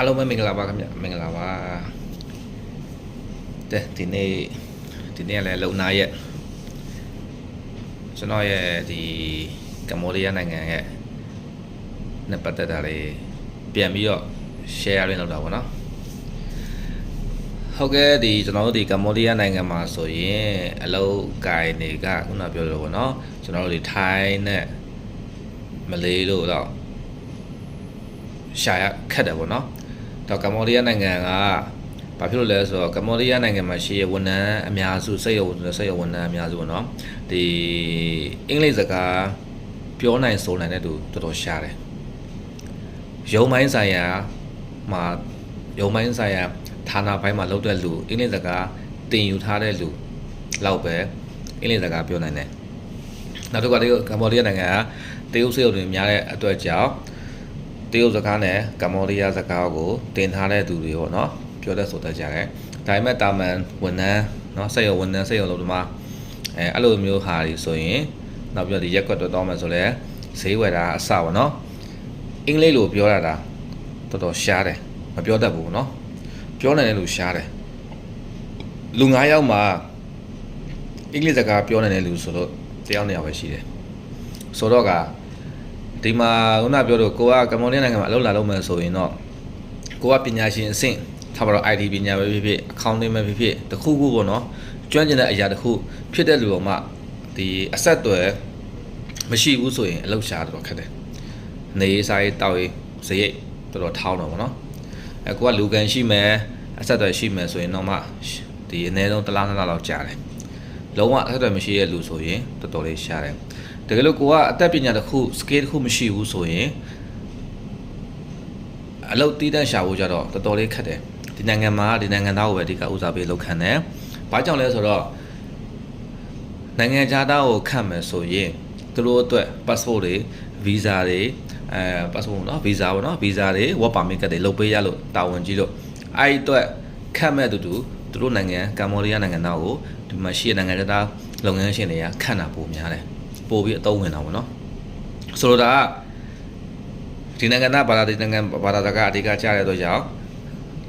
အားလုံးပဲမင်္ဂလာပါခင်ဗျမင်္ဂလာပါတဲ့ဒီနေ့ဒီနေ့ကလည်းလုံနာရဲ့ကျွန်တော်ရဲ့ဒီကမ္ဘောဒီးယားနိုင်ငံရဲ့နဲ့ပတ်သက်တာလေးပြန်ပြီးတော့ share ရင်းလုပ်တာပေါ့နော်ဟုတ်ကဲ့ဒီကျွန်တော်တို့ဒီကမ္ဘောဒီးယားနိုင်ငံမှာဆိုရင်အလုပ်ကိုင်တွေကခုနပြောလို့ပေါ့နော်ကျွန်တော်တို့ဒီထိုင်းနဲ့မလေးတို့တော့ရှာရခက်တယ်ပေါ့နော် တော့ကမ္ဘောဒီးယားနိုင်ငံကဘာဖြစ်လို့လဲဆိုတော့ကမ္ဘောဒီးယားနိုင်ငံမှာရှိရဝန်ထမ်းအများစုစိတ်ရဝန်စိတ်ရဝန်ထမ်းအများစုပေါ့နော်ဒီအင်္ဂလိပ်စကားပြောနိုင်ဆိုနိုင်တဲ့သူတော်တော်ရှားတယ်ရုံပိုင်းဆိုင်ရာမှာရုံပိုင်းဆိုင်ရာဌာနပိုင်းမှာလုပ်တဲ့လူအင်္ဂလိပ်စကားတင်ယူထားတဲ့လူလောက်ပဲအင်္ဂလိပ်စကားပြောနိုင်တယ်နောက်တစ်ခါတည်းကမ္ဘောဒီးယားနိုင်ငံကတရုတ်စေုပ်တွေများတဲ့အတွက်ကြောင့် တရုတ်စကားနဲ့ကမ္ဘောဒီးယားစကားကိုတင်ထားတဲ့သူတွေပေါ့နော်ပြောတတ်ဆိုတတ်ကြတယ်ဒါပေမဲ့တာမန်ဝန်ထမ်းနော်စက်ရုံဝန်ထမ်းစက်ရုံလုပ်သမားအဲအဲ့လိုမျိုးဟာတွေဆိုရင်နောက်ပြီးတော့ဒီရက်ကွက်တော့တောင်းမယ်ဆိုလဲဈေးဝယ်တာအစပါနော်အင်္ဂလိပ်လိုပြောရတာတော်တော်ရှားတယ်မပြောတတ်ဘူးနော်ပြောနိုင်တဲ့လူရှားတယ်လူ9ယောက်မှာအင်္ဂလိပ်စကားပြောနိုင်တဲ့လူဆိုတော့တယောက်နှစ်ယောက်ပဲရှိတယ်ဆိုတော့က ဒီမှာခုနပြောတော့ကိုကကမ္ဘောဒီးယားနိုင်ငံမှာအလုပ်လာလုပ်မယ်ဆိုရင်တော့ကိုကပညာရှင်အဆင့်ထားပါတော့ IT ပညာပဲဖြစ်ဖြစ် accounting ပဲဖြစ်ဖြစ်တခုခုပေါ့နော်ကျွမ်းကျင်တဲ့အရာတစ်ခုဖြစ်တဲ့လူတော်မှဒီအဆက်အသွယ်မရှိဘူးဆိုရင်အလုပ်ရှားတော့ခက်တယ်နေရေးစားရေးတောက်ရေးစရိတ်တော်တော်ထောင်းတော့ဗောနော်အဲကိုကလူကန်ရှိမယ်အဆက်အသွယ်ရှိမယ်ဆိုရင်တော့မှဒီအနည်းဆုံးတစ်လားနှစ်လားလောက်ကြာတယ် လုံးဝအဆက်အသွယ်မရှိတဲ့လူဆိုရင်တော်တော်လေးရှားတယ်တကယ်လို့ကိုကအသက်ပညာတစ်ခု skill တစ်ခုမရှိဘူးဆိုရင်အလုပ်တီးတန့်ရှာဖို့ကြတော့တော်တော်လေးခက်တယ်ဒီနိုင်ငံမှာဒီနိုင်ငံသားကိုပဲအဓိကဦးစားပေးလုပ်ခံတယ်။ဘာကြောင့်လဲဆိုတော့နိုင်ငံခြားသားကိုခန့်မယ်ဆိုရင်သူတို့အတွက် passport တွေ visa တွေအဲ passport เนาะ visa ပေါ့เนาะ visa တွေ work permit ကတ်တွေလုပ်ပေးရလို့တာဝန်ကြီးလို့အဲ့ဒီအတွက်ခန့်မဲ့တူတူ သူတို့နိုင်ငံကမ္ဘောဒီးယားနိုင်ငံသားကိုဒီမှာရှိတဲ့နိုင်ငံသားလုပ်ငန်းရှင်တွေကခန့်တာပိုများတယ်ပိုပြီးအသုံးဝင်တာပေါ့နော်ဆိုတော့ဒါကဒီနိုင်ငံသားဘာသာဒီနိုင်ငံဘာသာစကားအဓိကကြားရတော့ကြောင့်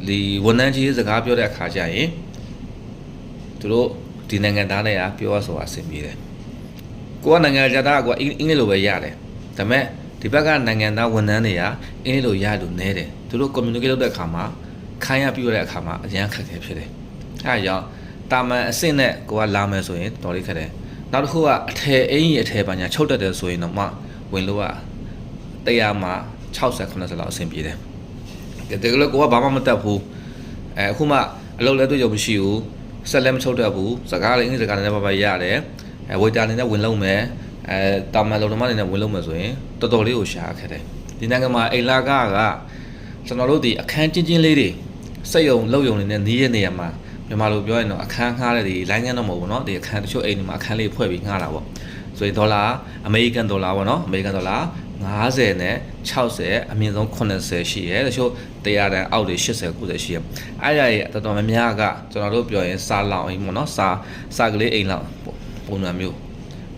ဒီဝန်ထမ်းကြီးစကားပြောတဲ့အခါကျရင်သူတို့ဒီနိုင်ငံသားတွေကပြောရဆိုတာအဆင်ပြေတယ်ကိုကနိုင်ငံခြားသားကအင်္ဂလိပ်လိုပဲရတယ်ဒါပေမဲ့ဒီဘက်ကနိုင်ငံသားဝန်ထမ်းတွေကအင်္ဂလိပ်လိုရလို့နဲတယ်သူတို့ communicate လုပ်တဲ့အခါမှာခိုင်းရပြရတဲ့အခါမှာအရန်ခက်ခဲဖြစ်တယ် အဲဒါကြောင့်တာမန်အဆင့်နဲ့ကိုကလာမယ်ဆိုရင်တော်လေးခက်တယ်နောက်တစ်ခုကအထည်အင်ကြီးအထည်ပါညာချုပ်တတ်တယ်ဆိုရင်တော့မှဝင်လို့ကတရားမှာ60 90လောက်အဆင်ပြေတယ်တကယ်လို့ကိုကဘာမှမတတ်ဘူးအဲအခုမှအလုပ်လည်းတွေ့ကြမရှိဘူးဆက်လည်းမချုပ်တတ်ဘူးစကားလည်းအင်္ဂလိပ်စကားလည်းပါပါရတယ်အဲဝေတာအနေနဲ့ဝင်လုံးမယ်အဲတာမန်လုံသမားအနေနဲ့ဝင်လုံးမယ်ဆိုရင်တော်တော်လေးကိုရှားခက်တယ်ဒီနိုင်ငံမှာအိမ်လာကကကျွန်တော်တို့ဒီအခန်းချင်းချင်းလေးတွေစက်ယုံလုံယုံနေနဲ့နီးရဲ့နေရာမှာ မြန်မာလိုပြောရင်တော့အခန်းငှားတဲ့ဒီလိုင်းငန်းတော့မဟုတ်ဘူးเนาะဒီအခန်းတချို့အိမ်တွေမှာအခန်းလေးဖွဲ့ပြီးငှားတာပေါ့ဆိုရင်ဒေါ်လာအမေရိကန်ဒေါ်လာပေါ့เนาะအမေရိကန်ဒေါ်လာ50နဲ့60အမြင့်ဆုံး80ရှိရဲတချို့100တန်အောက်တွေ80 90ရှိရဲအဲ့ဒါရဲ့တော်တော်များများကကျွန်တော်တို့ပြောရင်စာလောင်အိမ်ပေါ့နော်စာစာကလေးအိမ်လောက်ပုံစံမျိုး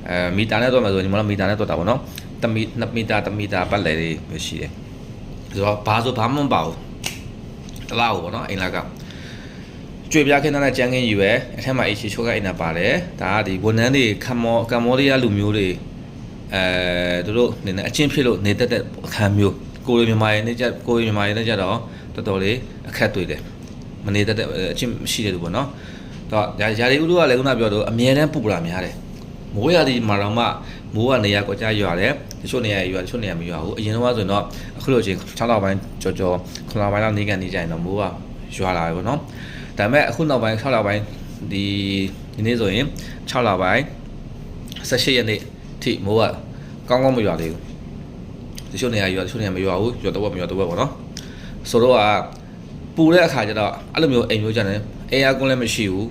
အဲမီတာနဲ့တော့မှဆိုရင်ဒီမှာမီတာနဲ့တော့တာပေါ့နော်တမီ2မီတာ3မီတာပတ်လည်တွေပဲရှိတယ်ဆိုတော့ဘာဆိုဘာမှမပါဘူးတလားဟုတ်ပေါ့နော်အိမ်လာကကျွေ ပြခင်းတဲ့ကြမ်းခင်းယူပဲအထက်မှာအေချီချိုးကအိမ်နာပါတယ်ဒါကဒီဝန်ထမ်းတွေကမ္ဘောကမ္ဘောဒီးယားလူမျိုးတွေအဲသူတို့နေနေအချင်းဖြစ်လို့နေတတ်တဲ့အခန်းမျိုးကိုရီမြန်မာရဲ့နေကြကိုရီမြန်မာရဲ့နေကြတော့တော်တော်လေးအခက်တွေ့တယ်မနေတတ်တဲ့အချင်းမရှိတဲ့လူပေါ့နော်တော့ຢာຢာဒီဥတို့ကလည်းခုနပြောတော့အမြဲတမ်းပူလာများတယ်မိုးရသည်မှာတော့မှမိုးကနေရာကွက်ကြရွာတယ်တချို့နေရာရွာတချို့နေရာမရွာဘူးအရင်တော့ဆိုရင်တော့အခုလိုချင်း6လပိုင်းကြော်ကြော်9လပိုင်းလောက်နေကန်နေကြရင်တော့မိုးကရွာလာပြီပေါ့နော် ဒါပေမဲ့အခုနောက်ပိုင်း6လပိုင်းဒီဒီနေ့ဆိုရင်6လပိုင်း18ရက်နေ့ထိမိုးကကောင်းကောင်းမရွာသေးဘူးတချို့နေရာရွာတချို့နေရာမရွာဘူးရွာတော့မရွာတော့ပေါ့နော်ဆိုတော့ကပူတဲ့အခါကျတော့အဲ့လိုမျိုးအိမ်မျိုးကြတယ်အေယာကွန်းလည်းမရှိဘူး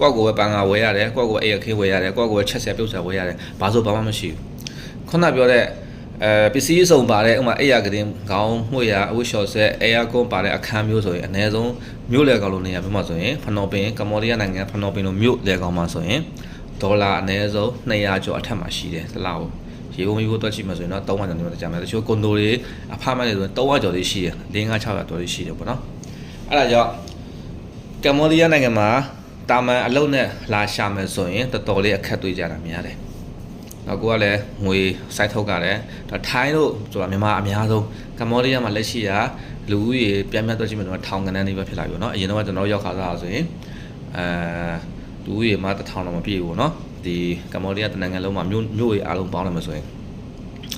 ကိုယ့်ကိုယ်ပဲပန်ငါဝယ်ရတယ်ကိုယ့်ကိုယ်ပဲအေယာခင်းဝယ်ရတယ်ကိုယ့်ကိုယ်ပဲချက်ဆက်ပြုတ်ဆက်ဝယ်ရတယ်ဘာလို့ဘာမှမရှိဘူးခုနပြောတဲ့ အဲပစ္စည်းစုံပါတဲ့ဥမာအေယာကတင်ခေါင်းမှုရအဝတ်လျှော်ဆက်အေယာကွန်းပါတဲ့အခန်းမျိုးဆိုရင်အနည်းဆုံးမြို့လေကောင်လိုနေရာမျိုးမှာဆိုရင်ဖနော်ပင်ကမ္ဘောဒီးယားနိုင်ငံဖနော်ပင်လိုမြို့လေကောင်မှာဆိုရင်ဒေါ်လာအနည်းဆုံး200ကျော်အထက်မှာရှိတယ်တစ်လောက်ရေပုံရေပုံတွက်ကြည့်မှဆိုရင်တော့300ကျော်နေမှာကြာမယ်တချို့ကွန်ဒိုတွေအဖားမနေဆိုရင်300ကျော်လေးရှိတယ်4 5 600ကျော်လေးရှိတယ်ပေါ့နော်အဲ့ဒါကြောင့်ကမ္ဘောဒီးယားနိုင်ငံမှာတာမန်အလုပ်နဲ့လာရှာမယ်ဆိုရင်တော်တော်လေးအခက်တွေ့ကြတာများတယ် နောက်ကိုကလည်းငွေစိုက်ထုတ်ကြတယ်ဒါထိုင်းတို့ဆိုတာမြန်မာအများဆုံးကမ္ဘောဒီးယားမှာလက်ရှိကလူဦးရေပြန်ပြန်တွက်ကြည့်မှတော့ထောင်ကနန်းလေးပဲဖြစ်လာပြီပေါ့နော်အရင်တော့ကျွန်တော်တို့ရောက်ခါစားဆိုရင်အဲလူဦးရေမှာတစ်ထောင်တော့မပြည့်ဘူးပေါ့နော်ဒီကမ္ဘောဒီးယားတနိုင်ငံလုံးမှာမြို့မြို့ရေအားလုံးပေါင်းလိုက်မှာဆိုရင်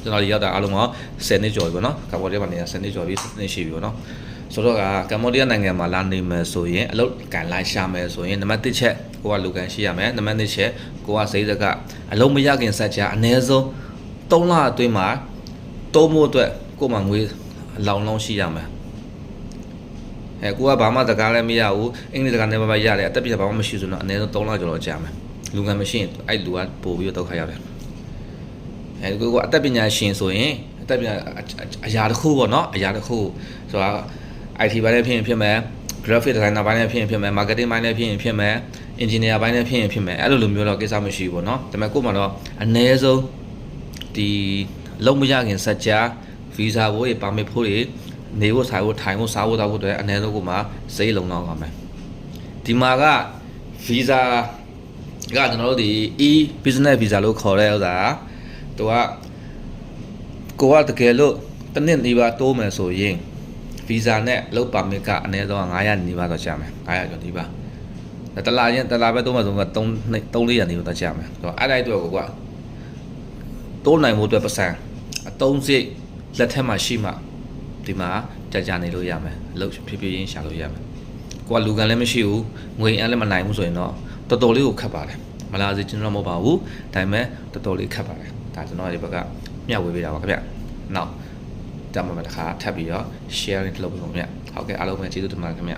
ကျွန်တော်ဒီရောက်တာအားလုံးက10နှစ်ကျော်ပြီပေါ့နော်ကမ္ဘောဒီးယားမှာနေတာ10နှစ်ကျော်ပြီ10နှစ်ရှိပြီပေါ့နော်ဆိုတော့ကကမ္ဘောဒီးယားနိုင်ငံမှာလာနေမယ်ဆိုရင်အလုပ်ကန်လာရှာမယ်ဆိုရင်နံပါတ်1ချက် ကိုကလူကန်ရှိရမယ်နံပါတ်2ချက်ကိုကစိတ်စကအလုံးမရခင်ဆက်ချာအနည်းဆုံး3လအတွင်းမှာတုံးဖို့အတွက်ကို့မှာငွေအလောင်လောင်ရှိရမယ်အဲကိုကဘာမှစကားလည်းမရဘူးအင်္ဂလိပ်စကားနဲ့ပဲရတယ်အသက်ပြည့်ဘာမှမရှိဆိုတော့အနည်းဆုံး3လကျော်တော့ကြာမယ်လူကန်မရှိရင်အဲ့လူကပို့ပြီးတော့ဒုက္ခရောက်တယ်အဲကိုကအသက်ပညာရှင်ဆိုရင်အသက်ပညာအရာတစ်ခုပေါ့နော်အရာတစ်ခုဆိုတာ IT ဘိုင်းနဲ့ဖြစ်ရင်ဖြစ်မယ် graphic designer ဘိုင်းနဲ့ဖြစ်ရင်ဖြစ်မယ် marketing ဘိုင်းနဲ့ဖြစ်ရင်ဖြစ်မယ် engineer ဘိုင်းနဲ့ဖြစ်ရင်ဖြစ်မယ်အဲ့လိုလိုမျိုးတော့ကိစ္စမရှိဘူးပေါ့နော်ဒါပေမဲ့ကို့မှာတော့အနည်းဆုံးဒီလုံးမရခင်စัจ जा visa ဘိုးတွေ permit ဖို့တွေနေဖို့ဆိုင်ဖို့ထိုင်ဖို့စားဖို့တောက်ဖို့အတွက်အနည်းဆုံးကိုမှစိတ်လုံလောက်ပါမယ်ဒီမှာက visa ကကျွန်တော်တို့ဒီ e business visa လို့ခေါ်တဲ့ဥစ္စာသူကကိုကတကယ်လို့တစ်နှစ်နေပါတိုးမယ်ဆိုရင်ဗီဇာနဲ့အလုပ်ပါမစ်ကအနည်းဆုံး900နီးပါးတော့ကြာမယ်900ကျော်နီးပါးဒါ တလားချင်းတလားပဲသုံးမှဆိုတော့3 3 400နီးပါးတော့ကြာမယ်ဆိုတော့အဲ့ဒါအတွက်ကိုကွာတိုးနိုင်ဖို့အတွက်ပတ်စံအတုံးစိတ်လက်ထက်မှာရှိမှဒီမှာကြာကြာနေလို့ရမယ်အလုပ်ဖြည်းဖြည်းချင်းရှာလို့ရမယ်ကိုကလူကန်လည်းမရှိဘူးငွေအန်းလည်းမနိုင်ဘူးဆိုရင်တော့တော်တော်လေးကိုခက်ပါတယ်မလားစီကျွန်တော်မဟုတ်ပါဘူးဒါပေမဲ့တော်တော်လေးခက်ပါတယ်ဒါကျွန်တော်ဒီဘက်ကမျှဝေပေးတာပါခင်ဗျနောက်ကြမှာတခါထပ်ပြီးတော့ sharing လုပ်ပေးပါခင်ဗျဟုတ်ကဲ့အားလုံးပဲကျေးဇူးတင်ပါတယ်ခင်ဗျ